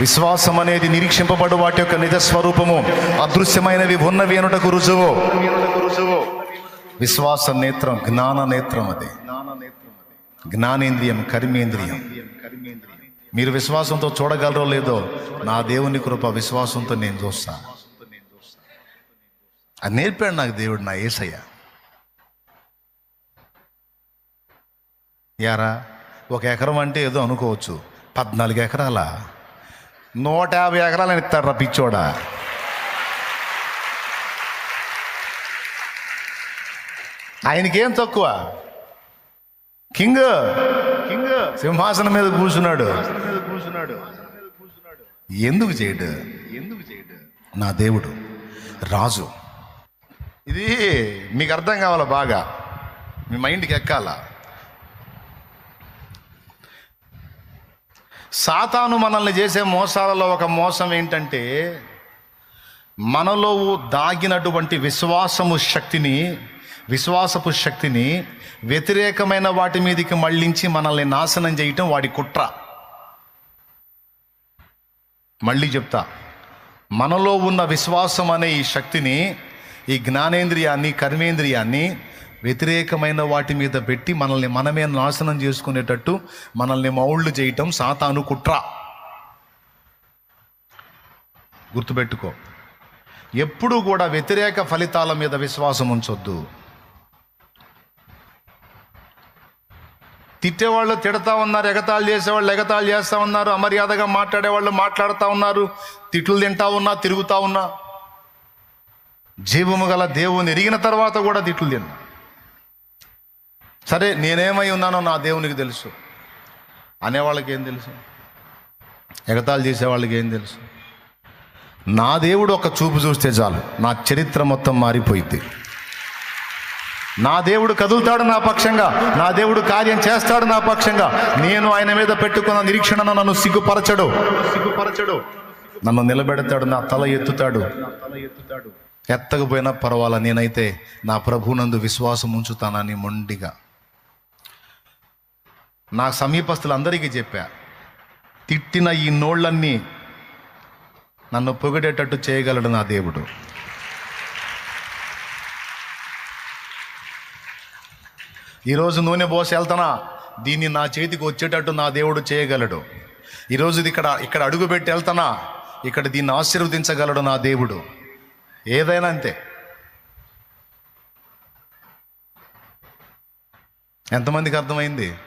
విశ్వాసం అనేది నిరీక్షింపబడు వాటి యొక్క నిజ స్వరూపము అదృశ్యమైనవి ఉన్నవి అనుటకు రుజువు. విశ్వాస నేత్రం జ్ఞాన నేత్రం అది. జ్ఞానేంద్రియం కర్మేంద్రియం. మీరు విశ్వాసంతో చూడగలరో లేదో నా దేవుని కృప విశ్వాసంతో నేను చూస్తా. అది నేర్పాడు నాకు దేవుడు నా ఏసయ్య. యారా ఒక ఎకరం అంటే ఏదో అనుకోవచ్చు. పద్నాలుగు ఎకరాలా? నూట యాభై ఎకరాలని ఇస్తాడు రా పిచ్చోడా. ఆయనకేం తక్కువ? కింగ్. కింగ్. సింహాసనం మీద కూర్చున్నాడు. ఎందుకు చేయడు? ఎందుకు చేయడు? నా దేవుడు రాజు. ఇది మీకు అర్థం కావాలా బాగా? మీ మైండ్కి ఎక్కాలా? సాతాను మనల్ని చేసే మోసాలలో ఒక మోసం ఏంటంటే మనలో దాగినటువంటి విశ్వాసము శక్తిని విశ్వాసపు శక్తిని వ్యతిరేకమైన వాటి మీదకి మళ్ళించి మనల్ని నాశనం చేయటం వాడి కుట్ర. మళ్ళీ చెప్తా. మనలో ఉన్న విశ్వాసం అనే ఈ శక్తిని ఈ జ్ఞానేంద్రియాన్ని కర్మేంద్రియాన్ని వ్యతిరేకమైన వాటి మీద పెట్టి మనల్ని మనమే నాశనం చేసుకునేటట్టు మనల్ని మౌళ్ళు చేయటం సాతాను కుట్ర. గుర్తుపెట్టుకో. ఎప్పుడూ కూడా వ్యతిరేక ఫలితాల మీద విశ్వాసం ఉంచొద్దు. తిట్టేవాళ్ళు తిడతా ఉన్నారు ఎగతాళు చేసేవాళ్ళు ఎగతాళి చేస్తూ ఉన్నారు అమర్యాదగా మాట్లాడేవాళ్ళు మాట్లాడుతూ ఉన్నారు తిట్లు తింటా ఉన్నా తిరుగుతా ఉన్నా. జీవము గల దేవుని ఎరిగిన తర్వాత కూడా తిట్లు తిన్నా. సరే నేనేమై ఉన్నానో నా దేవునికి తెలుసు. అనేవాళ్ళకి ఏం తెలుసు? ఎగతాళి చేసేవాళ్ళకి ఏం తెలుసు? నా దేవుడు ఒక చూపు చూస్తే చాలు. నా చరిత్ర మొత్తం మారిపోయింది నా దేవుడు కదులుతాడు నా పక్షంగా. నా దేవుడు కార్యం చేస్తాడు నా పక్షంగా. నేను ఆయన మీద పెట్టుకున్న నిరీక్షణను నన్ను సిగ్గుపరచడు. సిగ్గుపరచడు. నన్ను నిలబెడతాడు నా తల ఎత్తుతాడు. ఎత్తకపోయినా పర్వాలా? నేనైతే నా ప్రభునందు విశ్వాసం ఉంచుతానని మొండిగా. నా సమీపస్తులందరికీ చెప్పా. తిట్టిన ఈ నోళ్ళన్నీ నన్ను పొగిడేటట్టు చేయగలడు నా దేవుడు. ఈరోజు నూనె పోసి వెళ్తానా? దీన్ని నా చేతికి వచ్చేటట్టు నా దేవుడు చేయగలడు. ఈరోజు ఇది ఇక్కడ ఇక్కడ అడుగు పెట్టి వెళ్తానా? ఇక్కడ దీన్ని ఆశీర్వదించగలడు నా దేవుడు. ఏదైనా అంతే. ఎంతమందికి అర్థమైంది?